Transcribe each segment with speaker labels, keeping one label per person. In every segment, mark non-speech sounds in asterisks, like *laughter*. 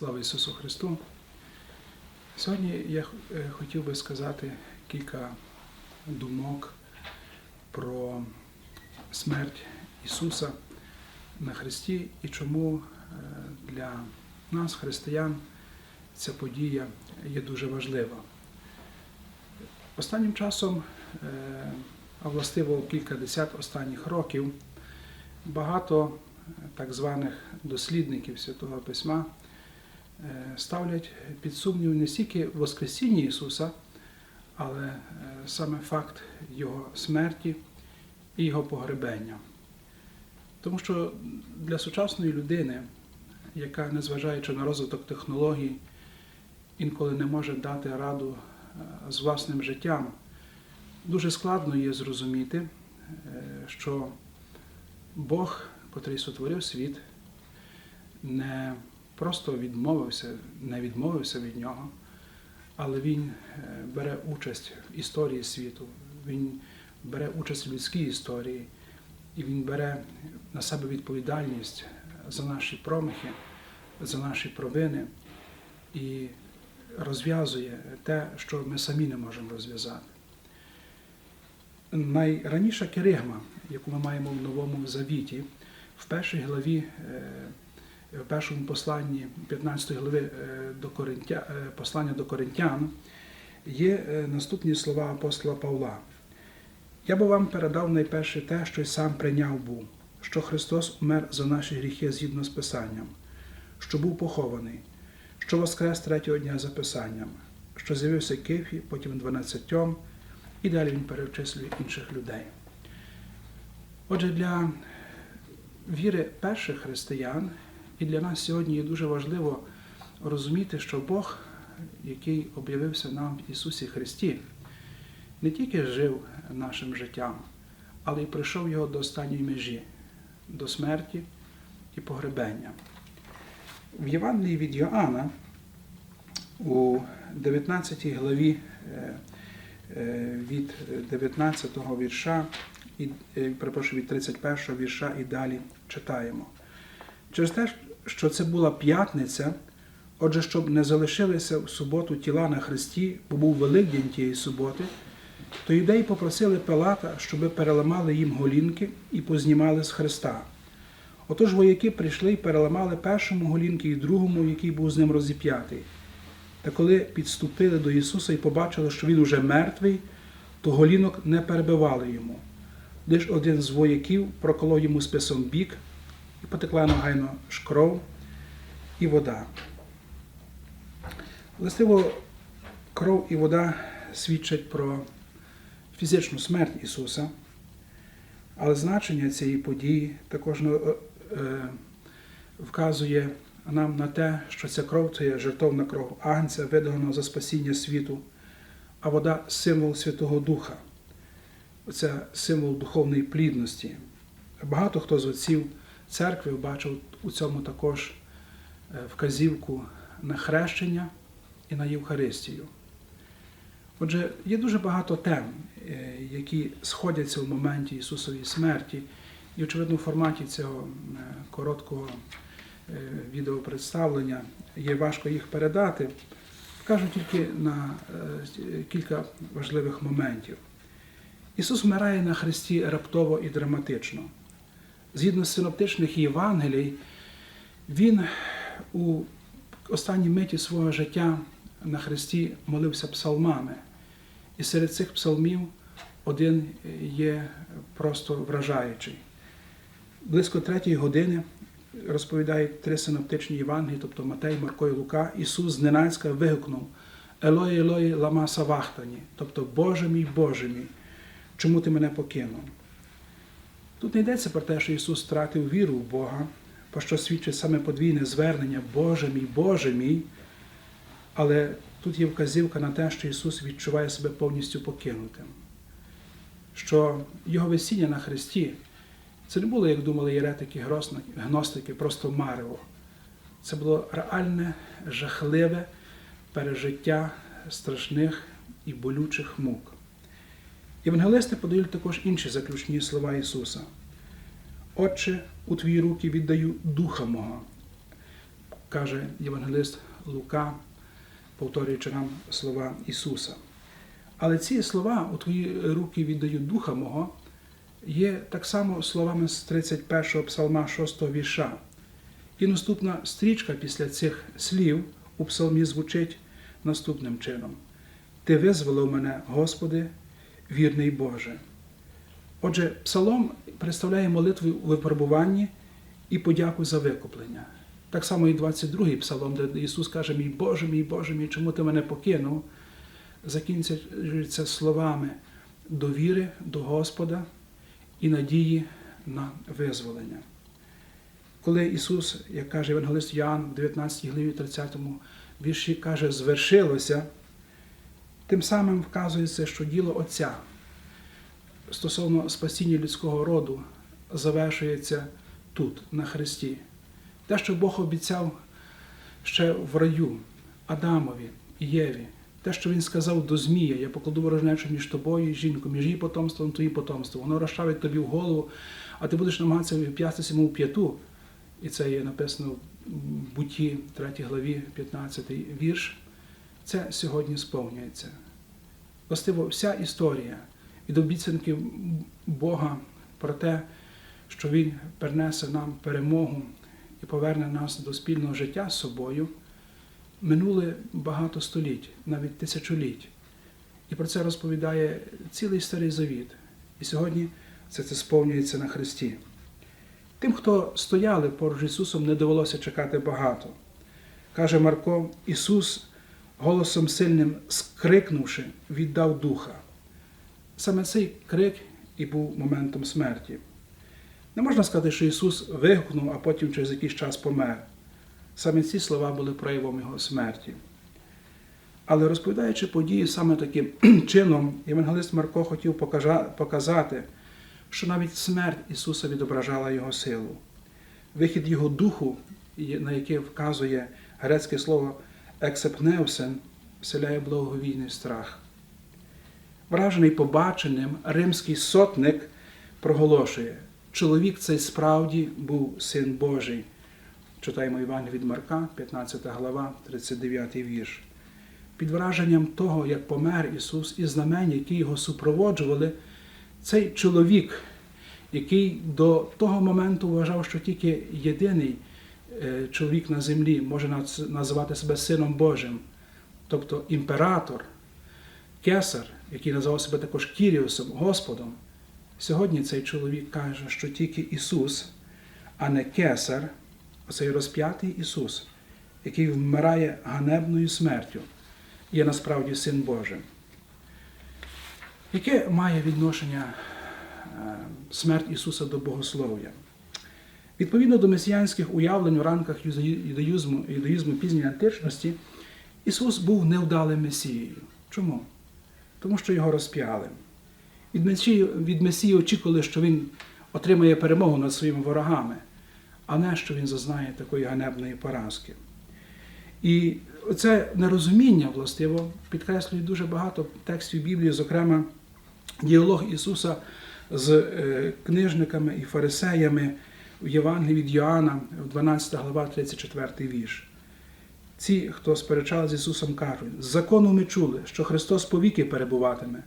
Speaker 1: Ісусу Христу. Сьогодні я е, хотів би сказати кілька думок про смерть Ісуса на Христі і чому е, для нас, християн, ця подія є дуже важлива. Останнім часом, е, а властиво кількадесят останніх років, багато так званих дослідників Святого Письма ставлять під сумнів не стільки Воскресіння Ісуса, але е, саме факт Його смерті і Його погребення. Тому що для сучасної людини, яка, незважаючи на розвиток технологій, інколи не може дати раду е, з власним життям, дуже складно є зрозуміти, е, що Бог, котрий сотворив світ, не просто відмовився, не відмовився від нього, але Він е, бере участь в історії світу, Він бере участь в людській історії, і Він бере на себе відповідальність за наші промахи, за наші провини і розв'язує те, що ми самі не можемо розв'язати. Найраніша керигма, яку ми маємо в Новому Завіті, в першій главі, е, в першому посланні 15 глави е, до Коринтя, е, послання до Коринтян, є е, наступні слова апостола Павла. Я би вам передав найперше те, що й сам прийняв був, що Христос умер за наші гріхи згідно з Писанням, що був похований, що воскрес третього дня за Писанням, що з'явився Кифі, потім дванадцятьом, і далі він перечислює інших людей. Отже, для віри перших християн і для нас сьогодні є дуже важливо розуміти, що Бог, який об'явився нам в Ісусі Христі, не тільки жив нашим життям, але й прийшов його до останньої межі, до смерті і погребення. В Євангелії від Йоанна у 19 главі е, е, від 19 вірша, і, е, перепрошую, від 31 вірша і далі читаємо. Через те, що це була п'ятниця, отже, щоб не залишилися в суботу тіла на Христі, бо був Великдень тієї суботи, то юдеї попросили Пилата, щоби переламали їм голінки і познімали з Христа. Отож вояки прийшли і переламали першому голінки і другому, який був з ним розіп'ятий. Та коли підступили до Ісуса і побачили, що Він уже мертвий, то голінок не перебивали йому. Лиш один з вояків проколов йому списом бік, і потекла нагайно ж кров і вода. Властиво, кров і вода свідчать про фізичну смерть Ісуса, але значення цієї події також е, е, вказує нам на те, що ця кров це є жертовна кров Агнця, видана за спасіння світу, а вода символ Святого Духа. Це символ духовної плідності. Багато хто з отців церкви бачив у цьому також е, вказівку на хрещення і на Євхаристію. Отже, є дуже багато тем, е, які сходяться в моменті Ісусової смерті, і, очевидно, в форматі цього е, короткого відеопредставлення є важко їх передати. Кажу тільки на кілька важливих моментів. Ісус вмирає на Христі раптово і драматично. Згідно з синоптичних Євангелій, Він у останній миті свого життя на Христі молився псалмами. І серед цих псалмів один є просто вражаючий. Близько третьої години розповідають три синоптичні Євангелії, тобто Матей, Марко і Лука, Ісус зненацька вигукнув Елої, Елої, лама савахтані, тобто Боже мій, Боже мій, чому ти мене покинув? Тут не йдеться про те, що Ісус втратив віру в Бога, про що свідчить саме подвійне звернення Боже мій, Боже мій, але тут є вказівка на те, що Ісус відчуває себе повністю покинутим, що Його весіння на Христі це не було, як думали єретики, гностики, просто марево. Це було реальне, жахливе пережиття страшних і болючих мук. Євангелисти подають також інші заключні слова Ісуса. Отче, у твої руки віддаю духа мого, каже євангелист Лука, повторюючи нам слова Ісуса. Але ці слова у твої руки віддаю Духа мого є так само словами з 31 псалма 6 вірша. І наступна стрічка після цих слів у псалмі звучить наступним чином: Ти визволив мене, Господи, вірний Боже. Отже, псалом представляє молитву у випробуванні і подяку за викуплення. Так само і 22-й псалом, де Ісус каже: Мій Боже, мій Боже мій, чому ти мене покинув? Закінчується словами довіри до Господа і надії на визволення. Коли Ісус, як каже Євангелист Іоанн в 19 главі 30 вірші, каже, звершилося, тим самим вказується, що діло Отця стосовно спасіння людського роду завершується тут, на Христі. Те, що Бог обіцяв ще в раю Адамові і Єві, те, що він сказав до Змія, я покладу ворожнечу між тобою і жінкою, між її потомством твоїм потомством. Воно розчавить тобі в голову, а ти будеш намагатися вп'ятися йому в п'яту. І це є написано в Буті, 3 главі, 15 вірш. Це сьогодні сповнюється. Властиво, вся історія від обіцянки Бога про те, що Він перенесе нам перемогу і поверне нас до спільного життя з собою, минули багато століть, навіть тисячоліть. І про це розповідає цілий старий завіт. І сьогодні це, це сповнюється на Христі. Тим, хто стояли поруч Ісусом, не довелося чекати багато. Каже Марко, Ісус, голосом сильним скрикнувши, віддав духа. Саме цей крик і був моментом смерті. Не можна сказати, що Ісус вигукнув, а потім через якийсь час помер. Саме ці слова були проявом Його смерті. Але розповідаючи події саме таким *clears throat* чином, Євангелист Марко хотів показати, що навіть смерть Ісуса відображала Його силу. Вихід Його духу, на який вказує грецьке слово ексепнеусен, вселяє благовійний страх. Вражений побаченим, римський сотник проголошує, чоловік цей справді був син Божий. Читаємо Іван від Марка, 15 глава, 39 вірш. Під враженням того, як помер Ісус і знамень, які його супроводжували, цей чоловік, який до того моменту вважав, що тільки єдиний чоловік на землі може називати себе Сином Божим, тобто імператор, кесар, який називав себе також Кіріусом, Господом, сьогодні цей чоловік каже, що тільки Ісус, а не кесар, оцей розп'ятий Ісус, який вмирає ганебною смертю, є насправді Син Божий. Яке має відношення смерть Ісуса до богослов'я? Відповідно до месіянських уявлень у ранках юдаїзму, юдаїзму пізньої античності, Ісус був невдалим Месією. Чому? Тому що його розп'яли. Від Месії, від Месії очікували, що Він отримає перемогу над своїми ворогами, а не що Він зазнає такої ганебної поразки. І це нерозуміння, властиво, підкреслює дуже багато текстів Біблії, зокрема, діалог Ісуса з книжниками і фарисеями в Євангелії від Йоанна, 12 глава, 34 вірш. Ці, хто сперечали з Ісусом, кажуть, з закону ми чули, що Христос повіки перебуватиме.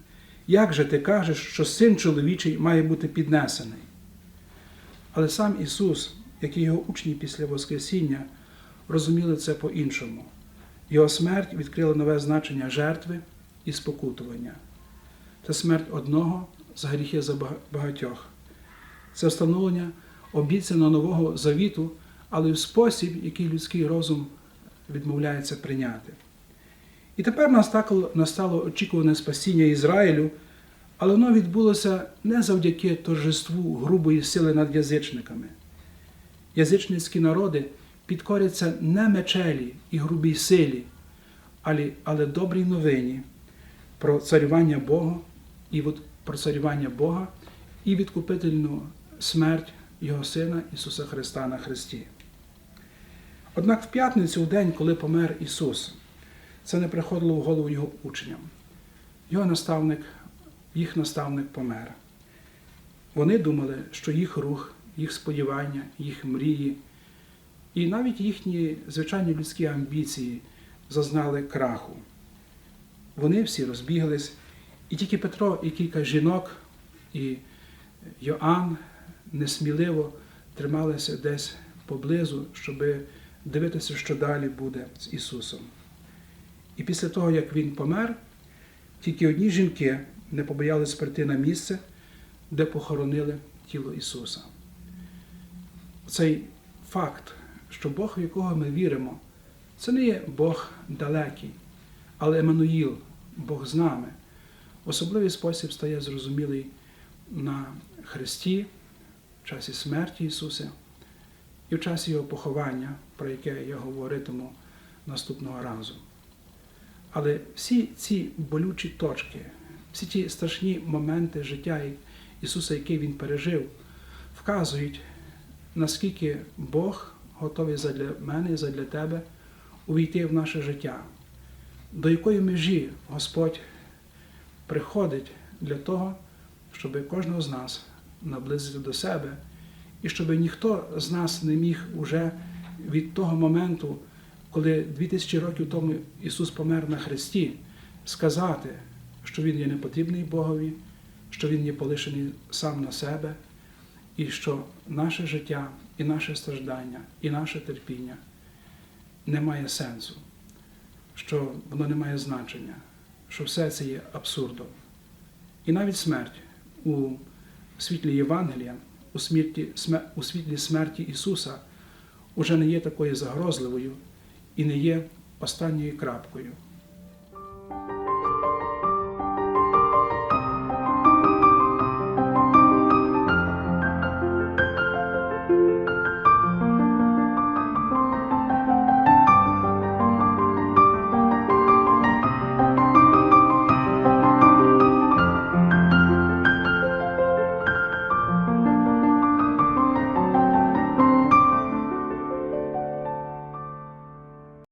Speaker 1: Як же ти кажеш, що син чоловічий має бути піднесений? Але сам Ісус, як і його учні після Воскресіння, розуміли це по-іншому. Його смерть відкрила нове значення жертви і спокутування. Це смерть одного за гріхи за багатьох. Це встановлення обіцяного нового завіту, але в спосіб, який людський розум відмовляється прийняти. І тепер настало очікуване спасіння Ізраїлю, але воно відбулося не завдяки торжеству грубої сили над язичниками. Язичницькі народи підкоряться не мечелі і грубій силі, але добрій новині про царювання Бога і про царювання Бога і відкупительну смерть Його Сина Ісуса Христа на Христі. Однак в п'ятницю, в день, коли помер Ісус, це не приходило в голову Його учням. Його наставник, їх наставник помер. Вони думали, що їх рух, їх сподівання, їх мрії і навіть їхні звичайні людські амбіції зазнали краху. Вони всі розбіглись, і тільки Петро і кілька жінок, і Йоанн несміливо трималися десь поблизу, щоб дивитися, що далі буде з Ісусом. І після того, як Він помер, тільки одні жінки не побоялись прийти на місце, де похоронили тіло Ісуса. Цей факт, що Бог, в якого ми віримо, це не є Бог далекий, але Еммануїл, Бог з нами, особливий спосіб стає зрозумілий на Христі, в часі смерті Ісуса і в часі Його поховання, про яке я говоритиму наступного разу. Але всі ці болючі точки, всі ті страшні моменти життя Ісуса, який Він пережив, вказують, наскільки Бог готовий задля мене і задля тебе увійти в наше життя, до якої межі Господь приходить для того, щоб кожного з нас наблизити до себе, і щоб ніхто з нас не міг уже від того моменту, коли 2000 років тому Ісус помер на Христі, сказати, що Він є непотрібний Богові, що Він є полишений сам на себе, і що наше життя, і наше страждання, і наше терпіння не має сенсу, що воно не має значення, що все це є абсурдом. І навіть смерть у світлі Євангелія, у, смерті, у світлі смерті Ісуса уже не є такою загрозливою і не є останньою крапкою.